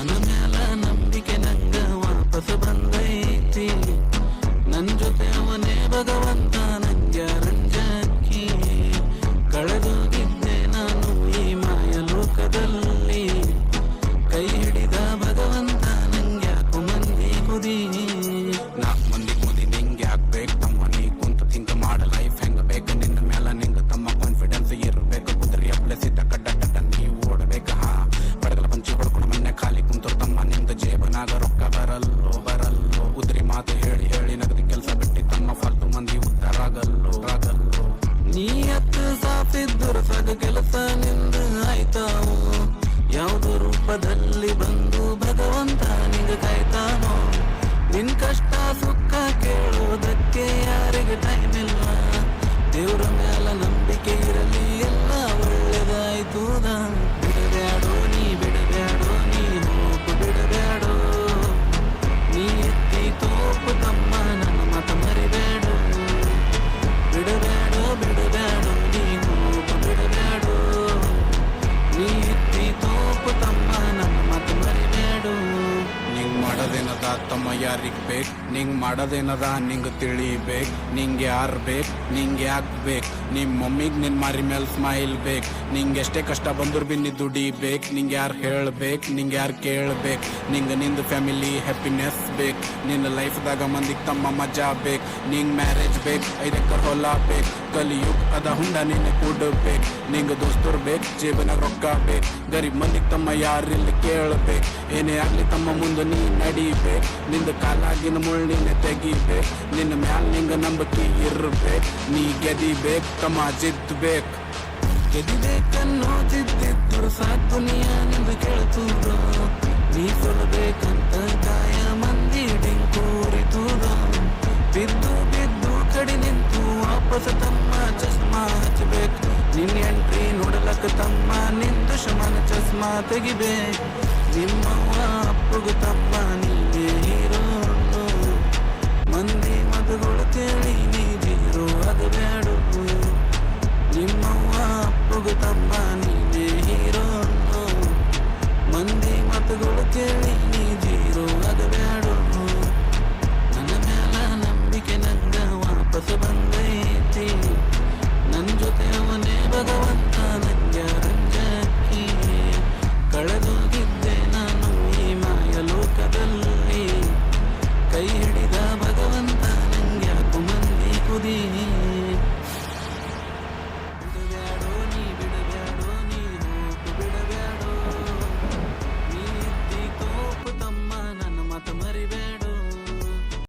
ನನ್ನ ಮ್ಯಾಲ ನಂಬಿಕೆ ನಂಗ ವಾಪಸ್ ಬಂದ ಬರಲ್ಲ ರೊಕ್ಕ ಬರಲ್ಲೋ ಬರಲ್ಲೋ. ಉದ್ರಿ ಮಾತು ಹೇಳಿ ಹೇಳಿ ನಗದಿ ಕೆಲಸ ಬಿಟ್ಟಿ ತಮ್ಮ ಫಾಲ್ತು ಮಂದಿ ಉತ್ತರಾಗಲ್ಲೋ ಆಗಲ್ಲೋ ನೀ ಹತ್ತು ಸಾಪಿದ್ದು ರಸಗ ಕೆಲಸ ನಿಂದ ಆಯ್ತಾವು. ಯಾವುದು ರೂಪದಲ್ಲಿ ಬಂದು ಮಾಡೋದೇನದ ತಮ್ಮ ಯಾರಿಗ್ ಬೇಕ್? ನಿಂಗ್ ಮಾಡೋದೇನದ? ನಿಂಗ್ ತಿಳಿಬೇಕ್ ನಿಂಗೆ ಯಾರ್ ಬೇಕ್? ನಿಂಗೆ ಯಾಕ್ ಬೇಕ್? ನಿಮ್ ಮಮ್ಮಿಗ್ ನಿನ್ ಮಾರಿ ಮೇಲ್ ಸ್ಮೈಲ್ ಬೇಕ್. ನಿಂಗ್ ಎಷ್ಟೇ ಕಷ್ಟ ಬಂದ್ರು ಬಿ ನೀ ದುಡಿಬೇಕ್ ನಿಂಗ್ ಯಾರ್ ಹೇಳ್ಬೇಕ್ ನಿಂಗ್ ಯಾರ್ ಕೇಳ್ಬೇಕ್ ನಿಂಗ ನಿಂದು ಫ್ಯಾಮಿಲಿ ಹ್ಯಾಪಿನೆಸ್ ಬೇಕ್. ನಿನ್ನ ಲೈಫ್ದಾಗ ಮಂದಿಗೆ ತಮ್ಮ ಮಜಾ ಬೇಕ್. ನಿಂಗ್ ಮ್ಯಾರೇಜ್ ಬೇಕ್ ಐದಕ್ಕೆ ಹೊಲ ಬೇಕ್. ಕಲಿಯುಗ್ ಅದ ಹುಂಡ ನಿನ್ನ ಕೂಡಬೇಕ್ ನಿಂಗ ದೋಸ್ತರ್ ಬೇಕ್ ಜೇಬನ ರೊಕ್ಕ ಬೇಕ್. ಗರೀಬ್ ಮಂದಿಗೆ ತಮ್ಮ ಯಾರಿಲ್ಲಿ ಕೇಳ್ಬೇಕ್ ಏನೇ ಆಗ್ಲಿ ತಮ್ಮ ಮುಂದೆ ನೀ ನಡಿಬೇಕ್ ನಿಂದ ಕಾಲಾಗಿನ ಮುಳ್ಳಿನ ತೆಗಿಬೆ ನಿನ್ನ ಮ್ಯಾಲ್ ನಿಂಗ ನಂಬಿಕೆ ಇರ್ಬೇಕ್ ನೀ ಗೆದಿಬೇಕ್, ತಮ್ಮ ಜಿದ್ಬೇಕ್. ಗೆದಿಬೇಕನ್ನೋದಿದ್ದಿದ್ರು ಸಾಕು ದುನಿಯಾ ನಿಂದು ಕೇಳ್ತೂರ ನೀ ಸೊಲಬೇಕಂತ ಕಾಯ ಮಂದಿ ಡಿಂಕೂರಿತೂರ ಬಿದ್ದು ಬಿದ್ದು ಕಡಿ ನಿಂತು ವಾಪಸ್ ತಮ್ಮ ಚಸ್ಮಾ ಹಚ್ಚಬೇಕು ನಿನ್ನ ಎಂಟ್ರಿ ನೋಡಲಕ್ಕ ತಮ್ಮ ನಿಂದು ಶಮನ ಚಸ್ಮಾ ತೆಗಿಬೇಕು. ನಿಮ್ಮವ್ವ ಅಪ್ಪಗು ತಮ್ಮ ನೀವೇ He